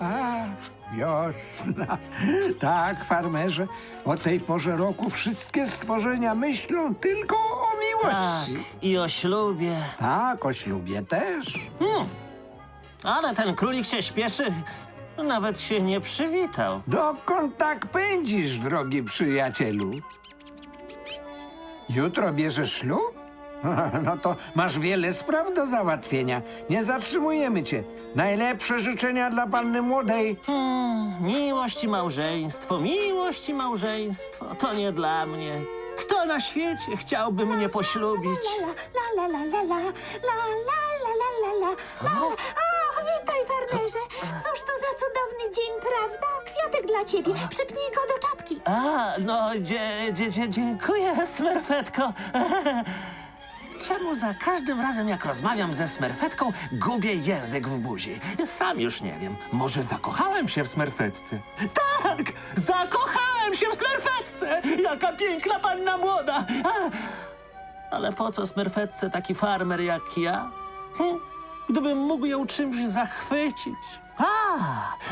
A, wiosna. Tak, farmerze, o tej porze roku wszystkie stworzenia myślą tylko o Tak, miłości. i o ślubie. Tak, o ślubie też. Ale ten królik się śpieszy, nawet się nie przywitał. Dokąd tak pędzisz, drogi przyjacielu? Jutro bierzesz ślub? No to masz wiele spraw do załatwienia. Nie zatrzymujemy cię. Najlepsze życzenia dla panny młodej. Hmm, miłość i małżeństwo, miłość i małżeństwo, to nie dla mnie. Kto na świecie chciałby mnie poślubić? La la la la la la la la la la la la O, witaj, farmerze! Cóż to za cudowny dzień, prawda? Kwiatek dla ciebie. Przypnij go do czapki. A, no, dzie, dzie, dzie, dziękuję, smerfetko. Czemu za każdym razem, jak rozmawiam ze smerfetką, gubię język w buzi? Sam już nie wiem. Może zakochałem się w smerfetce? Tak! Zakochałem się w smerfetce! Jaka piękna panna młoda! A, ale po co smerfetce taki farmer jak ja? Hm, gdybym mógł ją czymś zachwycić. A,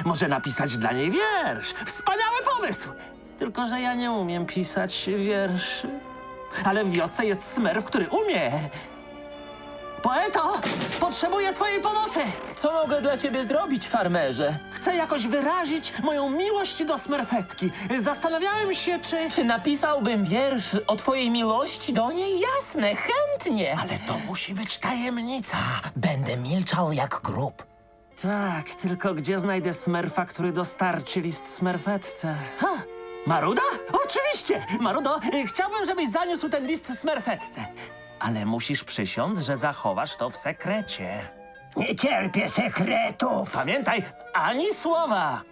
może napisać dla niej wiersz. Wspaniały pomysł! Tylko, że ja nie umiem pisać wierszy. Ale w wiosce jest smerf, który umie. Poeto, potrzebuję twojej pomocy. Co mogę dla ciebie zrobić, farmerze? Chcę jakoś wyrazić moją miłość do smerfetki. Zastanawiałem się, czy... Czy napisałbym wiersz o twojej miłości do niej? Jasne, chętnie. Ale to musi być tajemnica. Będę milczał jak grób. Tak, tylko gdzie znajdę smerfa, który dostarczy list smerfetce? Ha! Maruda? Oczywiście! Marudo, y, chciałbym, żebyś zaniósł ten list smerfetce. Ale musisz przysiąc, że zachowasz to w sekrecie. Nie cierpię sekretów. Pamiętaj, ani słowa!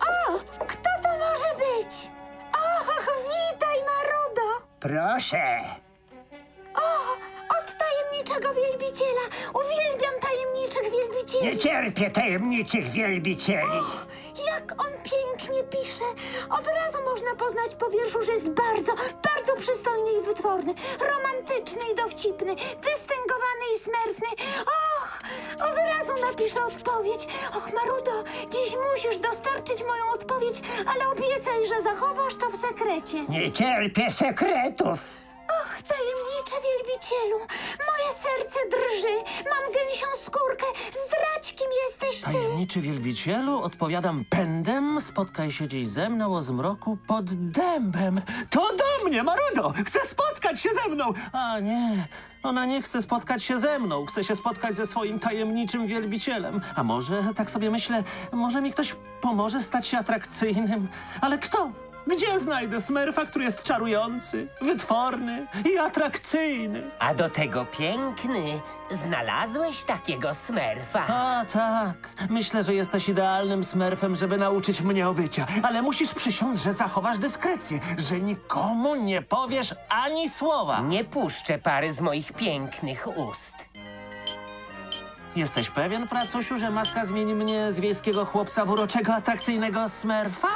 O, kto to może być? Och, witaj, Marudo! Proszę. O, od tajemniczego wielbiciela. Uwielbiam tajemniczych wielbicieli. Nie cierpię tajemniczych wielbicieli. Jak on pięknie pisze. Od razu można poznać po wierszu, że jest bardzo, bardzo przystojny i wytworny, romantyczny i dowcipny, dystyngowany i smerfny. Och, od razu napiszę odpowiedź. Och, Marudo, dziś musisz dostarczyć moją odpowiedź, ale obiecaj, że zachowasz to w sekrecie. Nie cierpię sekretów. Wielbicielu, moje serce drży, mam gęsią skórkę, zdradź kim jesteś ty. Tajemniczy wielbicielu, odpowiadam pędem, spotkaj się dziś ze mną o zmroku pod dębem. To do mnie, Marudo! Chce spotkać się ze mną! A nie, ona nie chce spotkać się ze mną, chce się spotkać ze swoim tajemniczym wielbicielem. A może, tak sobie myślę, może mi ktoś pomoże stać się atrakcyjnym. Ale kto? Gdzie znajdę smerfa, który jest czarujący, wytworny i atrakcyjny? A do tego piękny. Znalazłeś takiego smerfa. A tak, myślę, że jesteś idealnym smerfem, żeby nauczyć mnie obycia. Ale musisz przysiąc, że zachowasz dyskrecję, że nikomu nie powiesz ani słowa. Nie puszczę pary z moich pięknych ust. Jesteś pewien, pracusiu, że maska zmieni mnie z wiejskiego chłopca w uroczego, atrakcyjnego smerfa?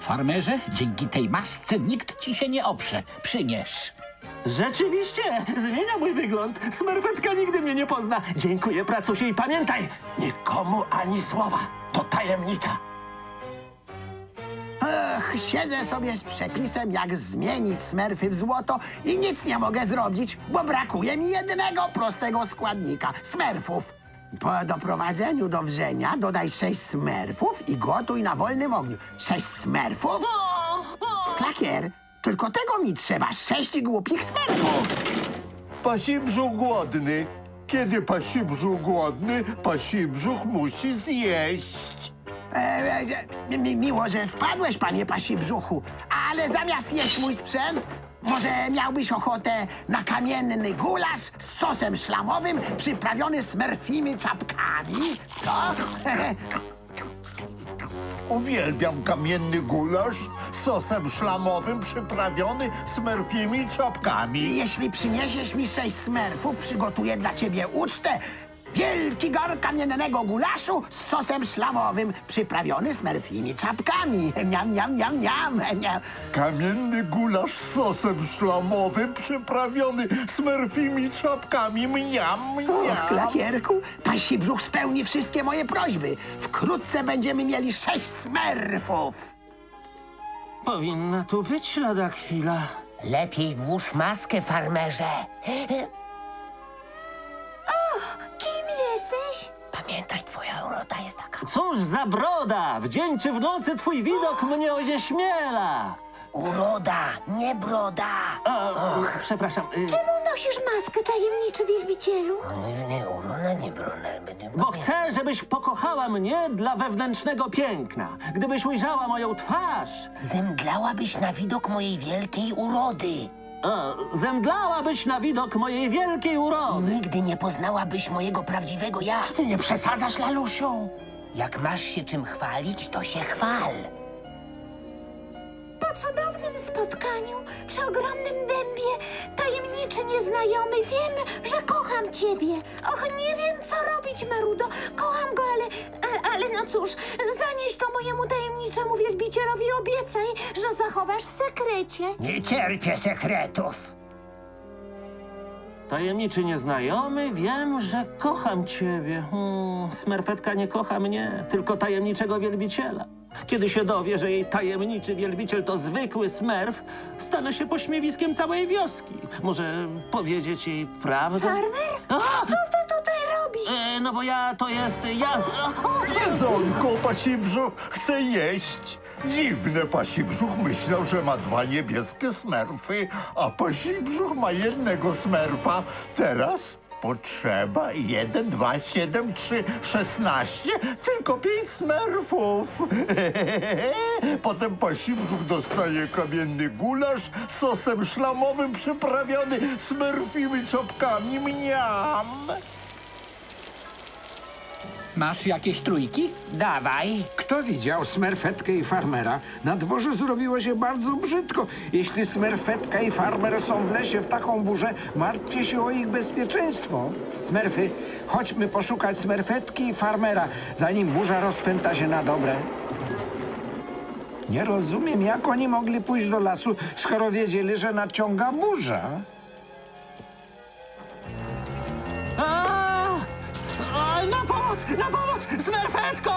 Farmerze, dzięki tej masce nikt ci się nie oprze. Przynieś. Rzeczywiście, zmienia mój wygląd. Smerfetka nigdy mnie nie pozna. Dziękuję, pracusiu, i pamiętaj, nikomu ani słowa. To tajemnica. Ach, siedzę sobie z przepisem, jak zmienić smerfy w złoto i nic nie mogę zrobić, bo brakuje mi jednego prostego składnika smerfów. Po doprowadzeniu do wrzenia dodaj sześć smerfów i gotuj na wolnym ogniu. Sześć smerfów? Klakier, tylko tego mi trzeba, sześć głupich smerfów. Pasi brzuch głodny. Kiedy pasi brzuch głodny, pasi brzuch musi zjeść. E, e, mi, miło, że wpadłeś, panie pasi brzuchu, ale zamiast jeść mój sprzęt, może miałbyś ochotę na kamienny gulasz z sosem szlamowym przyprawiony smerfimi czapkami? Co? Uwielbiam kamienny gulasz z sosem szlamowym przyprawiony smerfimi czapkami. Jeśli przyniesiesz mi sześć smerfów, przygotuję dla ciebie ucztę Wielki gar kamiennego gulaszu z sosem szlamowym, przyprawiony smerfimi czapkami. Niam, niam, niam, niam, niam. Kamienny gulasz z sosem szlamowym przyprawiony smerfimi czapkami. Mniam, Och, mniam. klakierku, pasi brzuch spełni wszystkie moje prośby. Wkrótce będziemy mieli sześć smerfów. Powinna tu być lada chwila. Lepiej włóż maskę, farmerze. Urota jest taka. Cóż za broda! W dzień czy w nocy twój widok mnie onieśmiela! Uroda, nie broda. O, przepraszam, y, Czemu nosisz maskę, tajemniczy wielbicielu? Nie, nie uroda, nie broda. bo chcę, żebyś pokochała mnie dla wewnętrznego piękna. Gdybyś ujrzała moją twarz, Zemdlałabyś na widok mojej wielkiej urody. O, zemdlałabyś na widok mojej wielkiej I urody. nigdy nie poznałabyś mojego prawdziwego ja. Ty nie przesadzasz, lalusiu? Jak masz się czym chwalić, to się chwal. Cudownym spotkaniu, przy ogromnym dębie, tajemniczy nieznajomy, wiem, że kocham ciebie. Och, nie wiem, co robić, Marudo. Kocham go, ale, e, ale no cóż, zanieś to mojemu tajemniczemu wielbicielowi, obiecaj, że zachowasz w sekrecie. Nie cierpię sekretów. Tajemniczy nieznajomy, wiem, że kocham ciebie. Hmm, smerfetka nie kocha mnie, tylko tajemniczego wielbiciela. Kiedy się dowie, że jej tajemniczy wielbiciel to zwykły smerf, stanę się pośmiewiskiem całej wioski. Może powiedzieć jej prawdę? Farmer? A! Co ty tutaj robisz? E, no bo ja to jest... ja... O, o, Jedzonko, pasi brzuch chce jeść. Dziwne, pasi brzuch myślał, że ma dwa niebieskie smerfy, a pasi brzuch ma jednego smerfa. Teraz potrzeba jeden, dwa, siedem, trzy, szesnaście, tylko pięć smerfów. Potem pasi brzuch dostaje kamienny gulasz sosem szlamowym przyprawiony smerfimi czopkami. Mniam! Masz jakieś trójki? Dawaj. Kto widział smerfetkę i farmera? Na dworze zrobiło się bardzo brzydko. Jeśli smerfetka i farmer są w lesie w taką burzę, martwię się o ich bezpieczeństwo. Smerfy, chodźmy poszukać smerfetki i farmera, zanim burza rozpęta się na dobre. Nie rozumiem, jak oni mogli pójść do lasu, skoro wiedzieli, że nadciąga burza. Pomoc! Na pomoc! Smerfetko!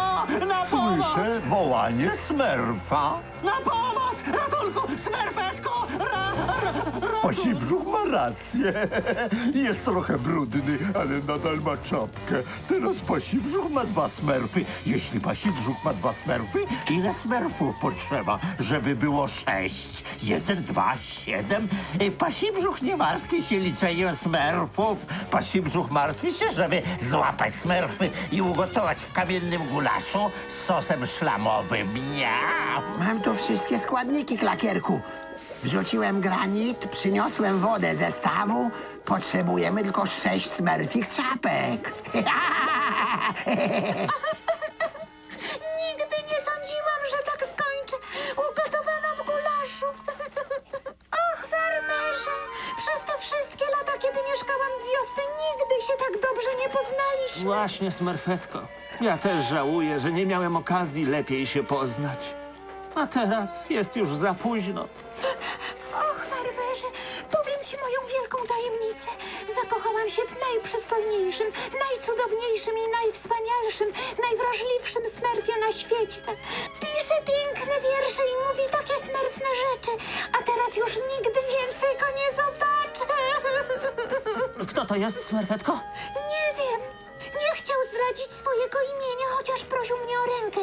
Na pomoc! Słyszę wołanie smerfa. Na pomoc! Ratunku! Smerfetko! Ra, ra. Pasi brzuch ma rację. Jest trochę brudny, ale nadal ma czapkę. Teraz pasi brzuch ma dwa smerfy. Jeśli pasi brzuch ma dwa smerfy, ile smerfów potrzeba, żeby było sześć? Jeden, dwa, siedem. Y, Pasi brzuch nie martwi się liczeniem smerfów. Pasi brzuch martwi się, żeby złapać smerfy i ugotować w kamiennym gulaszu z sosem szlamowym. Miam! Mam tu wszystkie składniki, klakierku. Wrzuciłem granit, przyniosłem wodę ze stawu. Potrzebujemy tylko sześć smerfich czapek. Właśnie, Smerfetko. Ja też żałuję, że nie miałem okazji lepiej się poznać. A teraz jest już za późno. Och, farmerze, powiem ci moją wielką tajemnicę. Zakochałam się w najprzystojniejszym, najcudowniejszym i najwspanialszym, najwrażliwszym smerfie na świecie. Pisze piękne wiersze i mówi takie smerfne rzeczy, a teraz już nigdy więcej go nie zobaczę. Kto to jest, Smerfetko? Zdradzić swojego imienia, chociaż prosił mnie o rękę.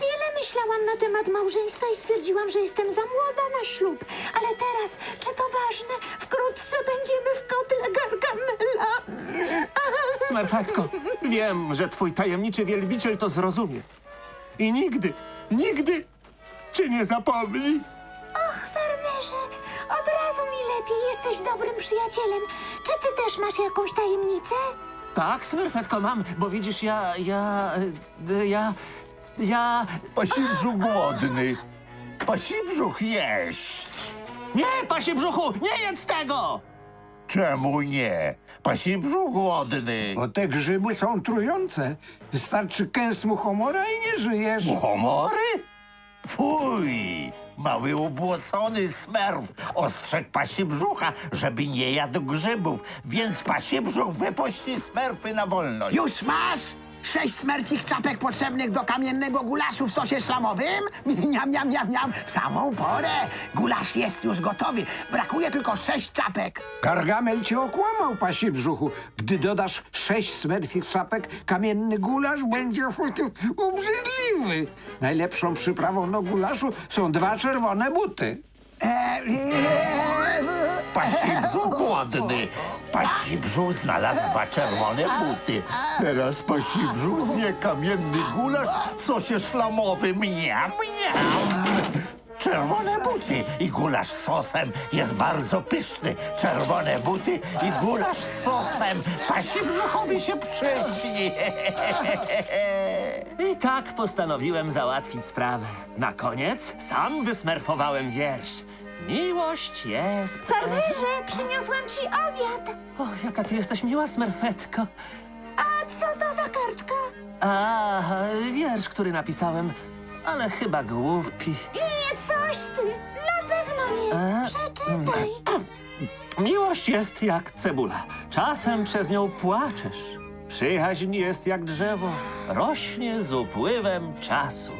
Wiele myślałam na temat małżeństwa i stwierdziłam, że jestem za młoda na ślub. Ale teraz, czy to ważne? Wkrótce będziemy w kotle Gargamela. Smerfetko, wiem, że twój tajemniczy wielbiciel to zrozumie. I nigdy, nigdy cię nie zapomni. Och, farmerze, od razu mi lepiej. Jesteś dobrym przyjacielem. Czy ty też masz jakąś tajemnicę? Tak, Smerfetko, mam, bo widzisz, ja, ja, y, ja, ja... Pasi brzuch głodny. Pasi brzuch jeść. Nie, pasie brzuchu, nie jedz tego! Czemu nie? Pasi brzuch głodny. Bo te grzyby są trujące. Wystarczy kęs muchomora i nie żyjesz. Humory? Fuj! Mały ubłocony smerf ostrzegł pasi brzucha, żeby nie jadł grzybów, więc pasi brzuch wypuści smerfy na wolność. Już masz? Sześć smerfich czapek potrzebnych do kamiennego gulaszu w sosie szlamowym? Niam, niam, niam, niam. W samą porę. Gulasz jest już gotowy. Brakuje tylko sześć czapek. Gargamel cię okłamał, pasi brzuchu. Gdy dodasz sześć smerfich czapek, kamienny gulasz będzie obrzydliwy. Najlepszą przyprawą do gulaszu są dwa czerwone buty. E, e, Pasi brzuch głodny. Pasi brzuch znalazł dwa czerwone buty. Teraz pasi brzuch zje kamienny gulasz w sosie szlamowym. Miam, miam. Czerwone buty i gulasz z sosem jest bardzo pyszny. Czerwone buty i gulasz z sosem. Pasi brzuchowi się przyśni. I tak postanowiłem załatwić sprawę. Na koniec sam wysmerfowałem wiersz. Miłość jest... Farmerze, przyniosłam ci obiad. O, jaka ty jesteś miła, smerfetko. A co to za kartka? A, wiersz, który napisałem, ale chyba głupi. Nie coś ty. Na pewno nie. Przeczytaj. Miłość jest jak cebula. Czasem przez nią płaczesz. Przyjaźń jest jak drzewo. Rośnie z upływem czasu.